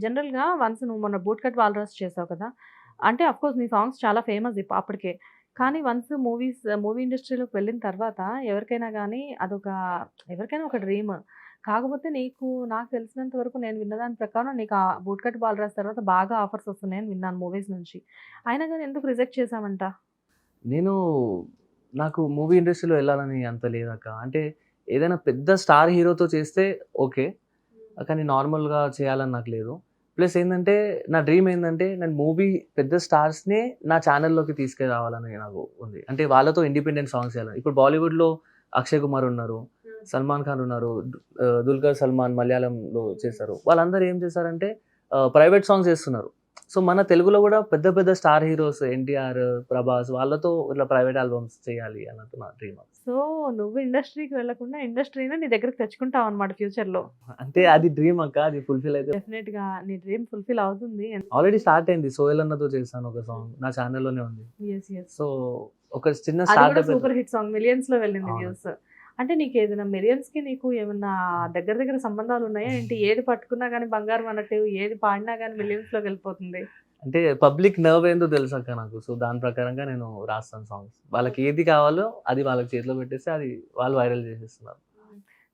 జనరల్‌గా వన్స్ నువ్వు మొన్న 'బూట్ కట్ వాల్రస్' చేసావు కదా! అంటే అఫ్‌కోర్స్ నీ సాంగ్స్ చాలా ఫేమస్ ఇప్ అప్పటికే. కానీ వన్స్ మూవీస్ మూవీ ఇండస్ట్రీలోకి వెళ్ళిన తర్వాత ఎవరికైనా కానీ అదొక ఎవరికైనా ఒక డ్రీమ్. కాకపోతే నీకు నాకు తెలిసినంత వరకు నేను విన్నదాని ప్రకారం నీకు ఆ 'బూట్ కట్ వాల్రస్' తర్వాత బాగా ఆఫర్స్ వస్తున్నాయని విన్నాను మూవీస్ నుంచి. అయినా కానీ ఎందుకు రిజెక్ట్ చేశామంట నేను నాకు మూవీ ఇండస్ట్రీలో వెళ్ళాలని అంత లేదక్క. అంటే ఏదైనా పెద్ద స్టార్ హీరోతో చేస్తే ఓకే. కానీ నార్మల్‌గా చేయాలని నాకు లేదు. ప్లస్ ఏందంటే నా డ్రీమ్ ఏందంటే నేను మూవీ పెద్ద స్టార్స్‌నే నా ఛానెల్‌లోకి తీసుకురావాలని నాకు ఉంది. అంటే వాళ్ళతో ఇండిపెండెంట్ సాంగ్స్ చేయాలని. ఇప్పుడు బాలీవుడ్‌లో అక్షయ్ కుమార్ ఉన్నారు. సల్మాన్ ఖాన్ ఉన్నారు. దుల్కర్ సల్మాన్ మలయాళంలో చేశారు. వాళ్ళందరూ ఏం చేశారంటే ప్రైవేట్ సాంగ్స్ చేస్తున్నారు. సో మన తెలుగులో కూడా పెద్ద పెద్ద స్టార్ హీరోస్ ఎన్టీఆర్, ప్రభాస్ వాళ్ళతో ఇట్లా ప్రైవేట్ ఆల్బమ్స్ చేయాలి అన్నట్టు నా డ్రీమ్. సో నువ్వు ఇండస్ట్రీకి వెళ్ళకుండా ఇండస్ట్రీ‌నే నీ దగ్గరికి తెచ్చుకుంటావన్నమాట ఫ్యూచర్‌లో. అంటే అది డ్రీమ్ అక్క. అది ఫుల్‌ఫిల్ అయితే డెఫినెట్‌గా నీ డ్రీమ్ ఫుల్‌ఫిల్ అవుతుంది. ఆల్రెడీ స్టార్ట్ అయింది. సోహెల్ అన్నతో చేశాను ఒక సాంగ్. నా ఛానెల్‌లోనే ఉంది. సో ఒక చిన్న సూపర్ హిట్ సాంగ్. మిలియన్స్‌లో వెళ్ళింది అవును. వ్యూస్. అంటే నీకేదైనా మిలియన్స్‌కి నీకు ఏమన్నా దగ్గర దగ్గర సంబంధాలు ఉన్నాయా ఏంటి? ఏది పట్టుకున్నా గానీ బంగారం అన్నట్టు ఏది పాడినా గానీ మిలియన్స్‌లోకి వెళ్ళిపోతుంది. అంటే పబ్లిక్ నర్వ్ ఏందో తెలుసక్క నాకు. సో దాని ప్రకారంగా నేను రాస్తాను సాంగ్స్. వాళ్ళకి ఏది కావాలో అది వాళ్ళకి చేతిలో పెట్టేస్తే అది వాళ్ళు వైరల్ చేసేస్తున్నారు.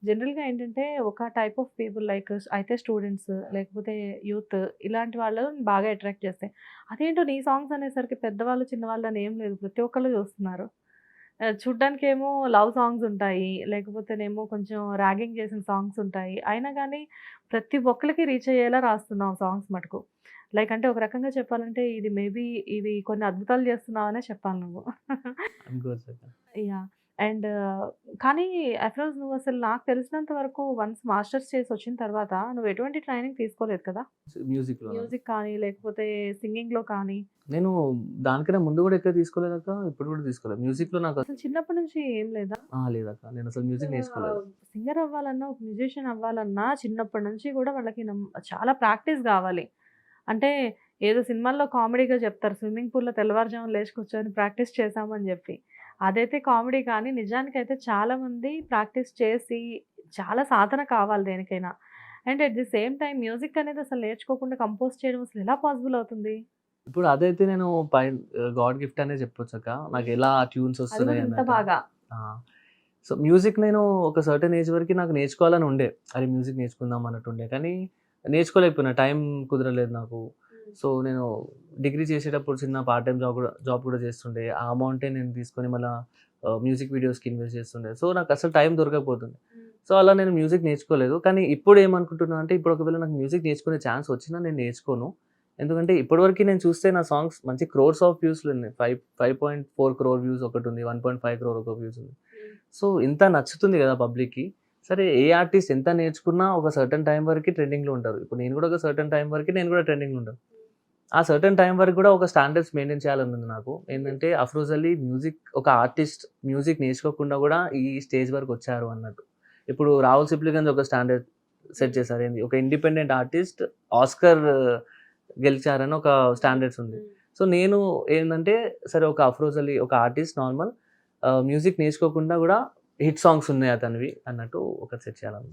జనరల్‌గా ఏంటంటే ఒక టైప్ ఆఫ్ పీపుల్ లైక్ అయితే స్టూడెంట్స్ లేకపోతే యూత్ ఇలాంటి వాళ్ళని బాగా అట్రాక్ట్ చేస్తాయి. అదేంటో నీ సాంగ్స్ అనేసరికి పెద్దవాళ్ళు, చిన్నవాళ్ళు అని ఏం లేదు. ప్రతి ఒక్కళ్ళు చూస్తున్నారు. ఆహ్, చూడ్డానికేమో లవ్ సాంగ్స్ ఉంటాయి. లేకపోతేనేమో కొంచెం ర్యాగింగ్ చేసిన సాంగ్స్ ఉంటాయి. అయినా గానీ ప్రతి ఒక్కళ్ళకి రీచ్ అయ్యేలా రాస్తున్నావు సాంగ్స్ మటుకు. లైక్ అంటే ఒక రకంగా చెప్పాలంటే ఇది మేబీ ఇవి కొన్ని అద్భుతాలు చేస్తున్నావనే చెప్పాలి నువ్వు. యాహ్! అండ్ కానీ అఫ్రోజ్ నువ్వు అసలు నాకు తెలిసినంత వరకు వన్స్ మాస్టర్స్ చేసి వచ్చిన తర్వాత నువ్వు ఎటువంటి ట్రైనింగ్ తీసుకోలేదు కదా? మ్యూజిక్‌లో మ్యూజిక్ కానీ లేకపోతే సింగింగ్‌లో కానీ. నేను దానికన్నా ముందు కూడా ఎక్కడ తీసుకోలేదక్క. ఇప్పుడు కూడా తీసుకోలేదు. మ్యూజిక్‌లో నాకు అసలు చిన్నప్పటి నుంచి ఏం లేదా? లేదక్క. నేను అసలు మ్యూజిక్ నేర్చుకోలేదు. సింగర్ అవ్వాలన్నా, ఒక మ్యూజిషియన్ అవ్వాలన్నా చిన్నప్పటి నుంచి కూడా వాళ్ళకి చాలా ప్రాక్టీస్ కావాలి. అంటే ఏదో సినిమాల్లో కామెడీగా చెప్తారు. స్విమ్మింగ్ పూల్‌లో తెల్లవారుజామున లేచి కూర్చొని ప్రాక్టీస్ చేశామని చెప్పి. అదైతే కామెడీ కానీ నిజానికైతే చాలామంది ప్రాక్టీస్ చేసి చాలా సాధన కావాలి దేనికైనా. And at the same time music అనేది అసలు నేర్చుకోకుండా కంపోజ్ చేయడం అసలు ఎలా పాసిబుల్ అవుతుంది? ఇప్పుడు అదైతే నేను పై గాడ్ గిఫ్ట్ అనే చెప్పొచ్చక్క. నాకు ఎలా ట్యూన్స్ వస్తున్నాయి అన్నట్టు. బాగా. సో మ్యూజిక్ నేను ఒక సర్టెన్ ఏజ్ వరకి నాకు నేర్చుకోవాలని ఉండే. అరే మ్యూజిక్ నేర్చుకుందాం అన్నట్టు ఉండే. కానీ నేర్చుకోలేకపోయినా. టైం కుదరలేదు నాకు. సో నేను డిగ్రీ చేసేటప్పుడు చిన్న పార్ట్ టైమ్ జాబ్ కూడా జాబ్ కూడా చేస్తుండే. ఆ అమౌంటే నేను తీసుకొని మళ్ళా మ్యూజిక్ వీడియోస్‌కి ఇన్వెస్ట్ చేస్తుండే. సో నాకు అసలు టైం దొరకకపోతుంది. సో అలా నేను మ్యూజిక్ నేర్చుకోలేదు. కానీ ఇప్పుడు ఏమనుకుంటున్నా అంటే ఇప్పుడు ఒకవేళ నాకు మ్యూజిక్ నేర్చుకునే ఛాన్స్ వచ్చినా నేను నేర్చుకోను. ఎందుకంటే ఇప్పటివరకు నేను చూస్తే నా సాంగ్స్ మంచి క్రోర్స్ ఆఫ్ వ్యూస్‌లు ఉన్నాయి. ఫైవ్ 5.4 క్రోర్ వ్యూస్ ఒకటుంది. 1.5 క్రోర్ ఒక వ్యూస్ ఉంది. సో ఇంత నచ్చుతుంది కదా పబ్లిక్‌కి. సరే ఏ ఆర్టిస్ట్ ఎంత నేర్చుకున్నా ఒక సర్టెన్ టైం వరకి ట్రెండింగ్‌లో ఉంటారు. ఇప్పుడు నేను కూడా ఒక సర్టెన్ టైం వరకి నేను కూడా ట్రెండింగ్‌లో ఉంటాను. ఆ సర్టెన్ టైం వరకు కూడా ఒక స్టాండర్డ్స్ మెయింటైన్ చేయాలని ఉంది నాకు. ఏందంటే అఫ్రోజ్ అలీ మ్యూజిక్ ఒక ఆర్టిస్ట్ మ్యూజిక్ నేర్చుకోకుండా కూడా ఈ స్టేజ్ వరకు వచ్చారు అన్నట్టు. ఇప్పుడు రాహుల్ సిప్లిగంజ్ ఒక స్టాండర్డ్ సెట్ చేశారు. ఏంది ఒక ఇండిపెండెంట్ ఆర్టిస్ట్ ఆస్కార్ గెలిచారని ఒక స్టాండర్డ్స్ ఉంది. సో నేను ఏందంటే సరే ఒక అఫ్రోజ్ అలీ ఒక ఆర్టిస్ట్ నార్మల్ మ్యూజిక్ నేర్చుకోకుండా కూడా హిట్ సాంగ్స్ ఉన్నాయి అతనివి అన్నట్టు ఒకటి సెట్ చేయాలని.